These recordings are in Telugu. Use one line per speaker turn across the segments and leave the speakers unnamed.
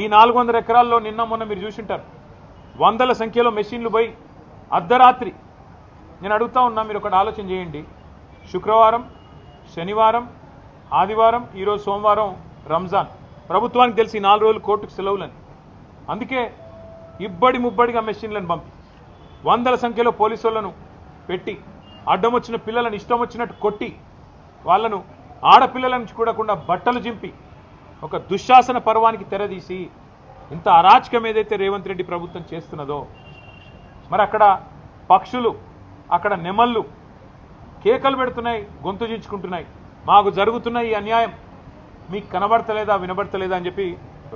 ఈ నాలుగు వందల ఎకరాల్లో నిన్న మొన్న మీరు చూసింటారు. వందల సంఖ్యలో మెషిన్లు పోయి అర్ధరాత్రి. నేను అడుగుతా ఉన్నా మీరు ఒకటి ఆలోచన చేయండి. శుక్రవారం శనివారం ఆదివారం ఈరోజు సోమవారం రంజాన్. ప్రభుత్వానికి తెలిసి నాలుగు రోజులు కోర్టుకు సెలవులని. అందుకే ఇబ్బడి ముబ్బడిగా మెషిన్లను పంపి వందల సంఖ్యలో పోలీసులను పెట్టి అడ్డం వచ్చిన పిల్లలను ఇష్టం వచ్చినట్టు కొట్టి వాళ్ళను ఆడపిల్లలను చూడకుండా బట్టలు చింపి ఒక దుశ్శాసన పర్వానికి తెరదీసి ఇంత అరాచకం ఏదైతే రేవంత్ రెడ్డి ప్రభుత్వం చేస్తున్నదో మరి అక్కడ పక్షులు అక్కడ నెమళ్ళు కేకలు పెడుతున్నాయి గొంతు చించుకుంటున్నాయి మాకు జరుగుతున్న ఈ అన్యాయం మీకు కనబడతలేదా వినబడతలేదా అని చెప్పి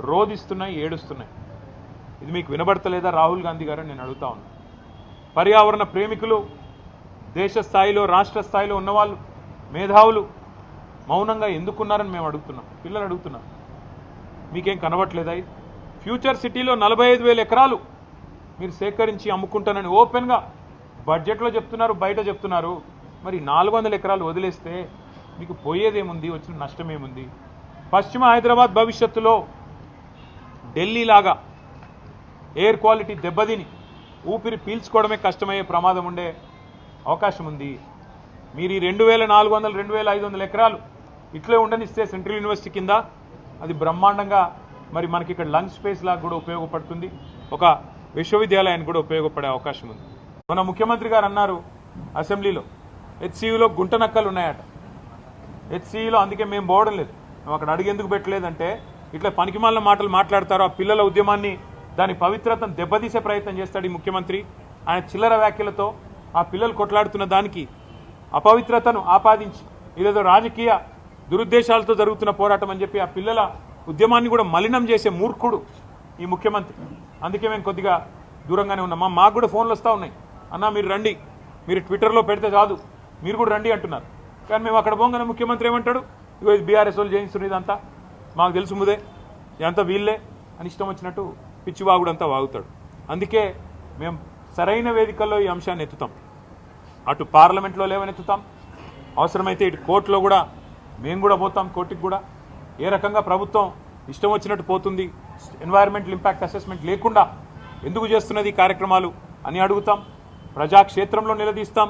రోధిస్తున్నాయి ఏడుస్తున్నాయి. ఇది మీకు వినబడతలేదా రాహుల్ గాంధీ గారు నేను అడుగుతా ఉన్నా. పర్యావరణ ప్రేమికులు దేశ స్థాయిలో రాష్ట్ర స్థాయిలో ఉన్నవాళ్ళు మేధావులు మౌనంగా ఎందుకున్నారని మేము అడుగుతున్నాం. పిల్లలు అడుగుతున్నాం మీకేం కనబట్లేదా ఫ్యూచర్ సిటీలో నలభై ఐదు వేల ఎకరాలు మీరు సేకరించి అమ్ముకుంటానని ఓపెన్గా బడ్జెట్లో చెప్తున్నారు బయట చెప్తున్నారు. మరి నాలుగు వందల ఎకరాలు వదిలేస్తే మీకు పోయేదేముంది? వచ్చిన నష్టం ఏముంది పశ్చిమ హైదరాబాద్ భవిష్యత్తులో ఢిల్లీ లాగా ఎయిర్ క్వాలిటీ దెబ్బతిని ఊపిరి పీల్చుకోవడమే కష్టమయ్యే ప్రమాదం ఉండే అవకాశం ఉంది మీరు ఈ రెండు వేల నాలుగు వందల రెండు వేల ఐదు వందల ఎకరాలు ఇట్లే ఉండనిస్తే సెంట్రల్ యూనివర్సిటీ కింద అది బ్రహ్మాండంగా మరి మనకి ఇక్కడ లంగ్ స్పేస్ లాగా కూడా ఉపయోగపడుతుంది. ఒక విశ్వవిద్యాలయానికి కూడా ఉపయోగపడే అవకాశం ఉంది. మన ముఖ్యమంత్రి గారు అన్నారు అసెంబ్లీలో హెచ్సియులో గుంట నక్కలు ఉన్నాయట. హెచ్సియులో అందుకే మేము పోవడం లేదు. మేము అక్కడ అడిగేందుకు పెట్టలేదంటే ఇట్లా పనికిమాలిన మాటలు మాట్లాడతారు ఆ పిల్లల ఉద్యమాన్ని దాని పవిత్రతను దెబ్బతీసే ప్రయత్నం చేస్తాడు ఈ ముఖ్యమంత్రి. ఆయన చిల్లర వ్యాఖ్యలతో ఆ పిల్లలు కొట్లాడుతున్న దానికి అపవిత్రతను ఆపాదించి ఇదేదో రాజకీయ దురుద్దేశాలతో జరుగుతున్న పోరాటం అని చెప్పి ఆ పిల్లల ఉద్యమాన్ని కూడా మలినం చేసే మూర్ఖుడు ఈ ముఖ్యమంత్రి. అందుకే మేము కొద్దిగా దూరంగానే ఉన్నాం. మాకు కూడా ఫోన్లు వస్తూ ఉన్నాయి. అన్నా మీరు రండి. మీరు ట్విట్టర్లో పెడితే కాదు మీరు కూడా రండి అంటున్నారు. కానీ మేము అక్కడ పోగానే ముఖ్యమంత్రి ఏమంటాడు? ఇగో ఇది బీఆర్ఎస్ వాళ్ళు చేయిస్తున్నారు ఇదంతా. మాకు తెలుసు ముదే. ఇదంతా వీళ్ళే. అని ఇష్టం వచ్చినట్టు పిచ్చివాగుడంతా వాగుతాడు. అందుకే మేము సరైన వేదికల్లో ఈ అంశాన్ని ఎత్తుతాం. అటు పార్లమెంట్లో లేవనెత్తుతాం. అవసరమైతే ఇటు కోర్టులో కూడా మేము కూడా పోతాం కోర్టుకు కూడా. ఏ రకంగా ప్రభుత్వం ఇష్టం వచ్చినట్టు పోతుంది ఎన్వైరన్మెంటల్ ఇంపాక్ట్ అసెస్మెంట్ లేకుండా ఎందుకు చేస్తున్నది కార్యక్రమాలు అని అడుగుతాం. ప్రజాక్షేత్రంలో నిలదీస్తాం.